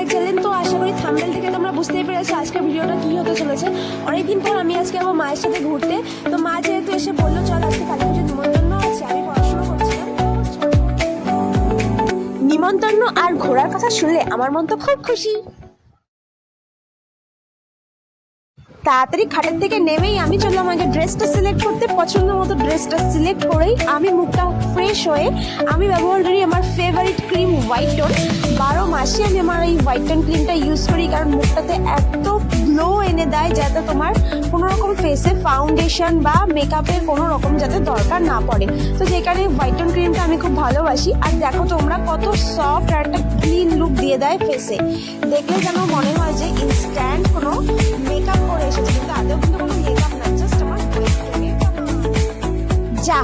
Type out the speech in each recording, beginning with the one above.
সবাই খেলেন তো, আশা করি থাম্বেল থেকে তোমরা বুঝতেই পেরেছ আজকের ভিডিওটা কি হতে চলেছে। অনেকদিন পর আমি আজকে আমার মায়ের সাথে ঘুরতে। তো মা যেহেতু এসে বলল, চল আজকে কালী পুজোর নিমন্ত্রণ আছে, আমি নিমন্ত্রণ আর ঘোরার কথা শুনলে আমার মন তো খুব খুশি। তাড়াতাড়ি খাটের থেকে নেমেই আমি চললাম আগে ড্রেসটা সিলেক্ট করতে, পছন্দ মতো ড্রেসটা সিলেক্ট করেই আমি মুখটা ফ্রেশ হয়ে আমি ব্যবহার করি আমার ফেভারিট ক্রিম হোয়াইট টোন বারো মাসে আমি আমার এই হোয়াইট টোন ক্রিমটা ইউজ করি কারণ মুখটাতে এত গ্লো এনে দেয় যাতে তোমার কোনো রকম ফেসে ফাউন্ডেশন বা মেকআপের কোনো রকম যাতে দরকার না পড়ে। তো যেখানে হোয়াইট টোন ক্রিমটা আমি খুব ভালোবাসি। আর দেখো তোমরা কত সফট আর একটা ক্লিন লুক দিয়ে দেয় ফেসে দেখলে যেন মনে হয় যে ইনস্ট্যান্ট কোনো মেকআপ করে যা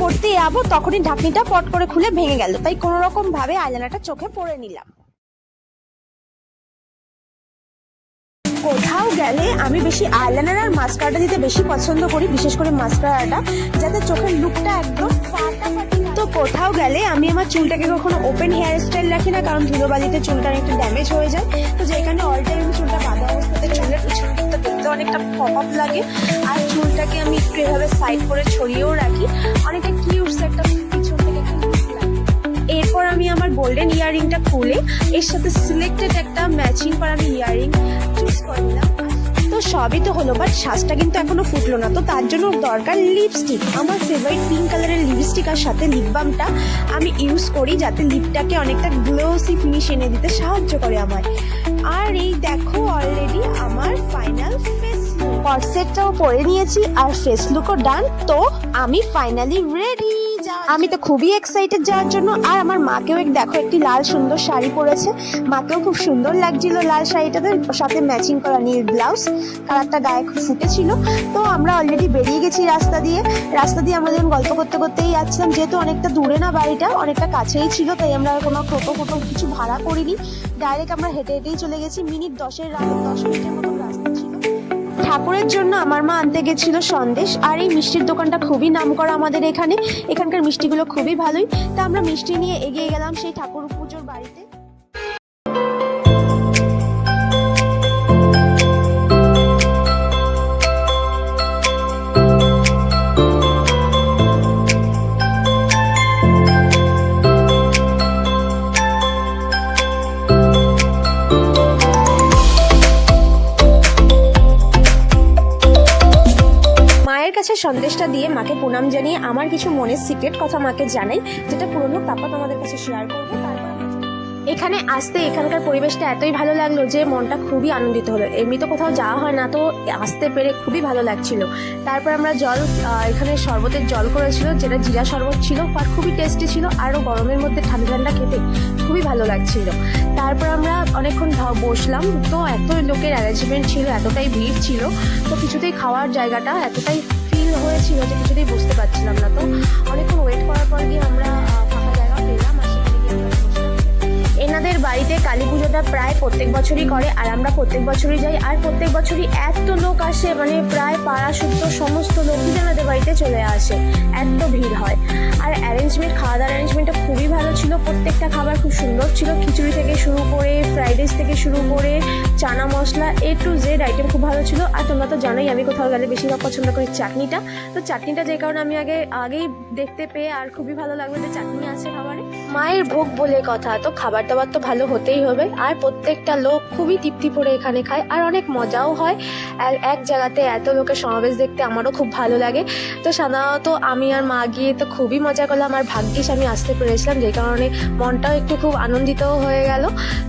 পড়তে যাব, তখনই ঢাকনিটা পট করে খুলে ভেঙে গেল। তাই কোনো রকম ভাবে আইলাইনারটা চোখে পরে নিলাম। কোথাও গেলে আমি বেশি আইলাইনার আর মাস্কারাটা দিতে বেশি পছন্দ করি, বিশেষ করে মাস্কারাটা যাতে চোখের লুকটা একদম ফাটাফাটি তো কোথাও গেলে আমি আমার চুলটাকে কখনো ওপেন হেয়ার স্টাইল রাখি না, কারণ ধুলোবালিতে চুলটা একটু ড্যামেজ হয়ে যায়। তো যেখানে অল টাইম আমি চুলটা বাঁধা অবস্থাতে চুলের উচ্ছলটা দেখতে অনেকটা পপ আপ লাগে। আর চুলটাকে আমি একটু এভাবে সাইড করে ছড়িয়েও রাখি। অনেকটা কিউটস একটা। এরপর আমি আমার গোল্ডেন ইয়াররিংটা খুলে, এর সাথে সিলেক্টেড একটা ম্যাচিং করা আমি ইয়াররিং চুজ করে নিলাম। তো সবই তো হলো বাট শ্বাসটা কিন্তু এখনও ফুটলো না। তো তার জন্য দরকার লিপস্টিক আমার ফেভারিট পিঙ্ক কালারের লিপস্টিক আর সাথে লিপ বামটা আমি ইউজ করি যাতে লিপটাকে অনেকটা গ্লোসি ফিনিশ এনে দিতে সাহায্য করে আমার আর এই দেখো অলরেডি আমার ফাইনাল ফেস কটসেটটাও পরে নিয়েছি আর ফেস লুকও ডান তো আমি ফাইনালি রেডি আমি তো খুবই এক্সাইটেড যাওয়ার জন্য। আর আমার মাকেও এক দেখো, একটি লাল সুন্দর শাড়ি পরেছে। মাকেও খুব সুন্দর লাগছিল লাল শাড়িটাতে, সাথে ম্যাচিং করা নীল ব্লাউজ কালারটা গায়ে খুব ফুটেছিল। তো আমরা অলরেডি বেরিয়ে গেছি রাস্তা দিয়ে। রাস্তা দিয়ে আমরা যখন গল্প করতে করতেই যাচ্ছিলাম যেহেতু অনেকটা দূরে না বাড়িটা, অনেকটা কাছেই ছিল, তাই আমরা কোনো টোটো ফোটো কিছু ভাড়া করিনি। ডাইরেক্ট আমরা হেঁটে হেঁটেই চলে গেছি। মিনিট দশের, রাত দশ মিনিটের মতো রাস্তা ছিল। ঠাকুরের জন্য আমার মা আনতে গেছিল সন্দেশ, আর এই মিষ্টির দোকানটা খুবই নাম করা আমাদের এখানে। এখানকার মিষ্টিগুলো খুবই ভালোই। তা আমরা মিষ্টি নিয়ে এগিয়ে গেলাম সেই ঠাকুর পুজোর বাড়িতে। সন্দেশটা দিয়ে মাকে প্রণাম জানিয়ে আমার কিছু মনের সিক্রেট কথা মাকে জানাই, যেটা পুরনো তারপর তোমাদের কাছে শেয়ার করব, তারপর। এখানে আসতে এখানকার পরিবেশটা এতই ভালো লাগল যে মনটা খুবই আনন্দিত হলো। এমনি তো কোথাও যাওয়া হয় না, তো আসতে পেরে খুবই ভালো লাগছিল। তারপর আমরা জল এখানে শরবতের জল করেছিল, যেটা জিরা শরবত ছিল, আর খুবই টেস্টি ছিল, আরও গরমের মধ্যে ঠান্ডা ঠান্ডা খেতে খুবই ভালো লাগছিল। তারপর আমরা অনেকক্ষণ বসলাম, তো এত লোকের অ্যারেঞ্জমেন্ট ছিল, এতটাই ভিড় ছিল, তো কিছুতেই খাওয়ার জায়গাটা এতটাই ফিল হয়েছিল যে কিছুতেই প্রত্যেক বছরই করে আর আমরা প্রত্যেক বছরই যাই আর প্রত্যেক বছরই এত লোক আসে মানে প্রায় পাড়া শুদ্ধ সমস্ত লোকই আমাদের বাড়িতে চলে আসে। এত ভিড় হয়। আর অ্যারেঞ্জমেন্ট খাওয়া দাওয়ার ছিল প্রত্যেকটা খাবার খুব সুন্দর ছিল। খিচুড়ি থেকে শুরু করে ফ্রাইড রাইস থেকে শুরু করে chana masala A to Z item খুব ভালো ছিল। আর তোমরা তো জানোই আমি কোথাও গেলে বেশিরভাগ পছন্দ করি চাটনিটা। তো চাটনিটা যে কারণে আমি আগে, আগেই দেখতে পেয়ে আর খুবই ভালো লাগল যে চাটনি আছে খাবারে। মায়ের ভোগ বলে কথা, তো খাবার দাবার তো ভালো হতেই হবে। আর প্রত্যেকটা লোক খুবই তৃপ্তি করে এখানে খায়। আর অনেক মজাও হয়। এক জায়গাতে এত লোকের সমাবেশ দেখতে আমারও খুব ভালো লাগে। তো সাধারণত আমি আর মা গিয়ে তো খুবই মজা করলাম। আর ভাগ্যিস আমি আসতে পেরেছিলাম, যে কারণে মনটাও একটু খুব আনন্দিতও হয়ে গেল।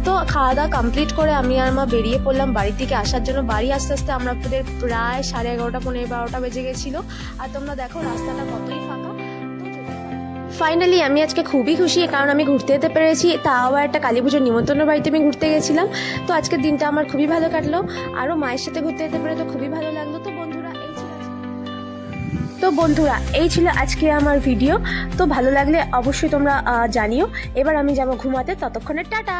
তো খাওয়া দাওয়া কমপ্লিট করে আমি আর মা বেরিয়ে পড়লাম বাড়ি থেকে আসার জন্য। বাড়ি আস্তে আস্তে আমরা আমাদের প্রায় সাড়ে এগারোটা, পনেরো বারোটা বেজে গেছিল। আর তোমরা দেখো রাস্তাটা কতই ফাঁকা। ফাইনালি আমি আজকে খুবই খুশি কারণ আমি ঘুরতে যেতে পেরেছি। তাও আবার একটা কালী পুজোর নিমন্ত্রণ বাড়িতে আমি ঘুরতে গেছিলাম। তো আজকের দিনটা আমার খুবই ভালো কাটলো। আরও মায়ের সাথে ঘুরতে যেতে পেরে তো খুবই ভালো লাগল। তো বন্ধুরা, এই ছিল আজকে আমার ভিডিও তো ভালো লাগলে অবশ্যই তোমরা জানিও। এবার আমি যাব ঘুমাতে। ততক্ষণে টাটা!